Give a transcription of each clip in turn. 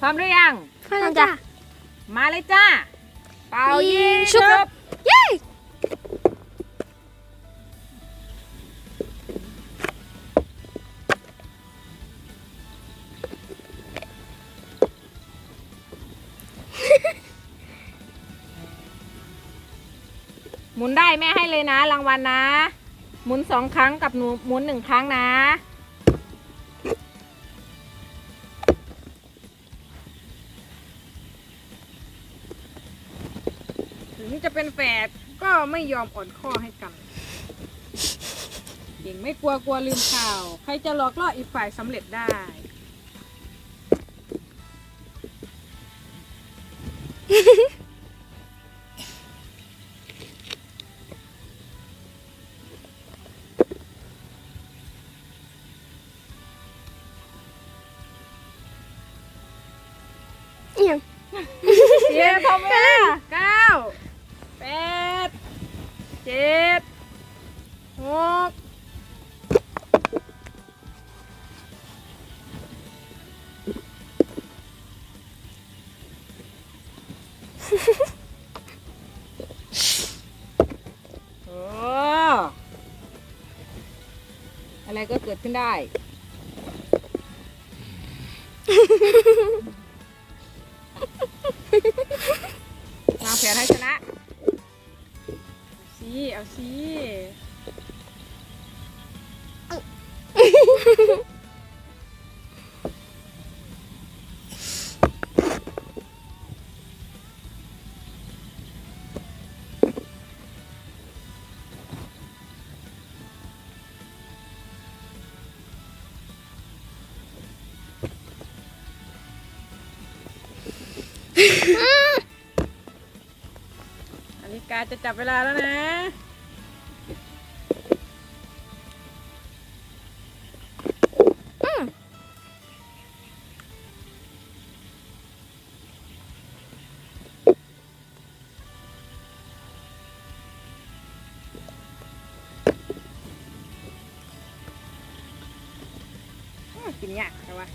พร้อมหรือยัง พร้อมจ้ะ มาเลยจ้า เป่ายิงชุบชุบเย้หมุนได้แม่ให้เลยนะรางวัลนะ หมุนสองครั้งกับหนูหมุนหนึ่งครั้งนะ งจะเป็นแฝดก็ไม่ยอมอ่อนข้อให้กัน เก่งไม่กลัวกลัวลืมข่าว ใครจะหลอกล่ออีกฝ่ายสำเร็จได้เอียงเสียพร้อมไหมล่ะเก้า โอ้อะไรก็เกิดขึ้นได้ วางแผนให้ชนะ เอาสิเอาสิ นาฬิกาจะจับเวลาแล้วนะอ้าวกินยากใช่ปะ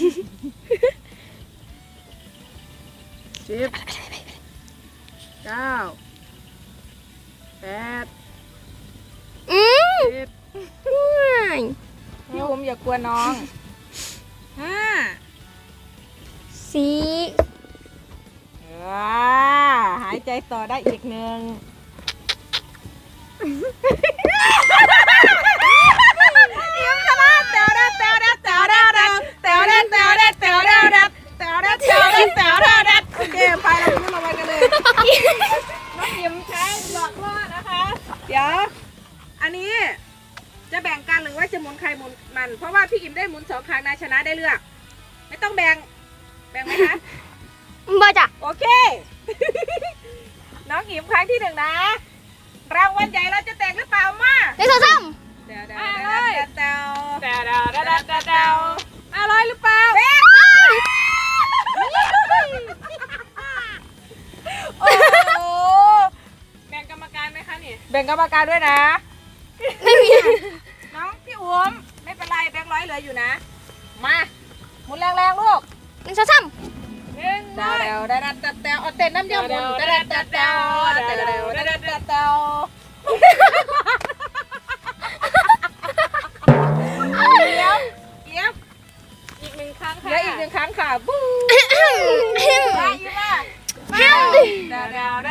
สิบเก้าแปดอืมเจ็ดว้ายพี่อุ้มอย่ากลัวน้องห้าสีว้าหายใจต่อได้อีกหนึ่ง เดี๋ยว อันนี้จะแบ่งกันหรือว่าจะหมุนใครหมุนมัน เพราะว่าพี่อิมได้หมุนสองครั้งนายชนะได้เลือก ไม่ต้องแบ่ง แบ่งไหมคะ บ่จ้ะโอเค น้องอิมครั้งที่หนึ่งนะ รางวัลใหญ่เราจะแตกหรือเปล่ามาเดี๋ยวซ้เดวเดวเดวเดวเดวเดวเดวเดวเดวเดวอร่อยหรือเปล่าโอ้ แบ่งกรรมการด้วยนะำไม่มี น้องพี่อุ้มไม่เป็นไรแบงค์ร้อยเหลืออยู่นะ มาหมุนแรงๆลูกหนึ่งสองสามหนึ่งดาวเดวดาวดาวดาวเอาเต้นน้ำยำหมุนดาวดาวดาวดาวดาวดาวดาวดาวดาวเดี๋ยวเดี๋ยวอีกหนึ่งครั้งค่ะเดี๋ยวอีกหนึ่งครั้งค่ะบู๊ได้ยี่มากดาวดาวดาวด